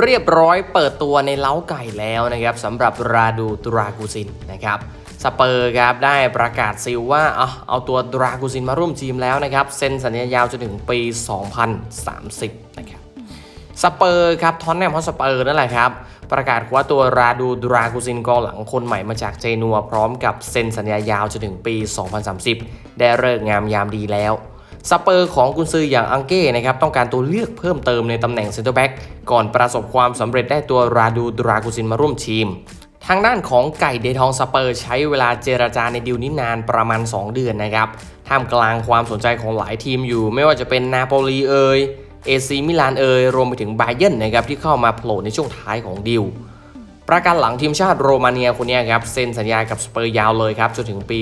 เรียบร้อยเปิดตัวในเล้าไก่แล้วนะครับสำหรับราดูตรากูซินนะครับสเปอร์ครับได้ประกาศซีลว่าเอาเอาตัวดรากูซินมาร่วมทีมแล้วนะครับเซ็นสัญญายาวจนถึงปี 2030 นะครับสเปอร์ครับทอนแนมฮอตสเปอร์นั่นแหละครับประกาศว่าตัวราดูดรากูซินกองหลังคนใหม่มาจากเจนัวพร้อมกับเซ็นสัญญายาวจนถึงปี 2030 ได้เลิกงามยามดีแล้ว สเปอร์ของกุนซืออย่างอังเก้นะครับต้องการตัวเลือกเพิ่มเติมในตำแหน่งเซนเตอร์แบ็กก่อนประสบความสำเร็จได้ตัวราดูดรากูซินมาร่วมทีม ทางด้านของไก่เดทองสเปอร์ใช้เวลาเจรจาในดีลนี้นานประมาณ 2 เดือนนะครับท่ามกลางความสนใจของหลายทีมอยู่ ไม่ว่าจะเป็นนาโปลีเอยเอซีมิลานเอยรวมไปถึงไบเยร์นนะครับที่เข้ามาโผล่ในช่วงท้ายของดีล ประกันหลังทีมชาติโรมาเนียคนนี้ครับเซ็นสัญญากับสเปอร์ยาวเลยครับจนถึงปี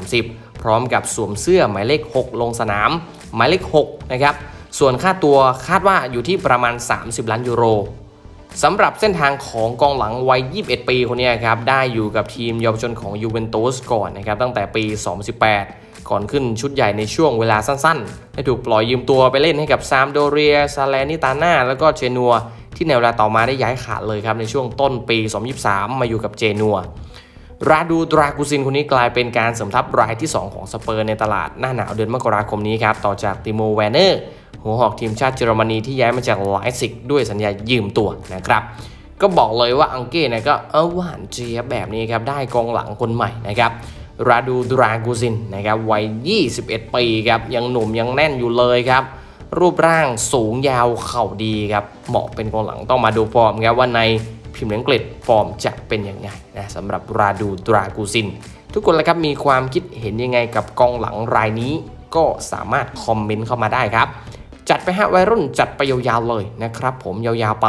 2030 พร้อมกับสวมเสื้อหมายเลข 6 ลงสนาม หมายเลข6นะครับส่วนค่าตัวคาดว่าอยู่ที่ประมาณ 30 ล้านยูโรสำหรับเส้นทางของกองหลังวัย 21 ปีคนนี้ครับได้อยู่กับทีมเยาวชนของยูเวนตุสก่อนนะครับตั้งแต่ปี 2018 ก่อนขึ้นชุดใหญ่ในช่วงเวลาสั้นๆ ให้ถูกปล่อยยืมตัวไปเล่นให้กับซามโดเรียซาเลนิตาน่าแล้วก็เจนัว ที่ในเวลาต่อมาได้ย้ายขาดเลยครับในช่วงต้นปี 2023 มาอยู่กับเจนัวราดูดรากูซินคนนี้กลายเป็นการเสริมทัพรายที่ 2 ของสเปอร์ในตลาดหน้าหนาวเดือนมกราคมนี้ครับ ต่อจากติโมแวนเนอร์ หัวหอกทีมชาติเยอรมนีที่ย้ายมาจากไลซิกด้วยสัญญายืมตัวนะครับ ก็บอกเลยว่าอังเก้นี่ยก็เออหวานเจี๊ยบแบบนี้ครับ ได้กองหลังคนใหม่นะครับราดูดรากูซินนะครับวัย 21 ปีครับ ยังหนุ่มยังแน่นอยู่เลยครับ รูปร่างสูงยาวเข่าดีครับ เหมาะเป็นกองหลังต้องมาดูฟอร์มครับว่าในพิมพ์อังกฤษฟอร์มจะเป็นยังไงนะสำหรับราดูดรากูซิน ทุกคนละครับมีความคิดเห็นยังไงกับกองหลังรายนี้ ก็สามารถคอมเมนต์เข้ามาได้ครับ จัดไปฮะวัยรุ่นจัดไปยาวๆเลยนะครับ ผมยาวๆไป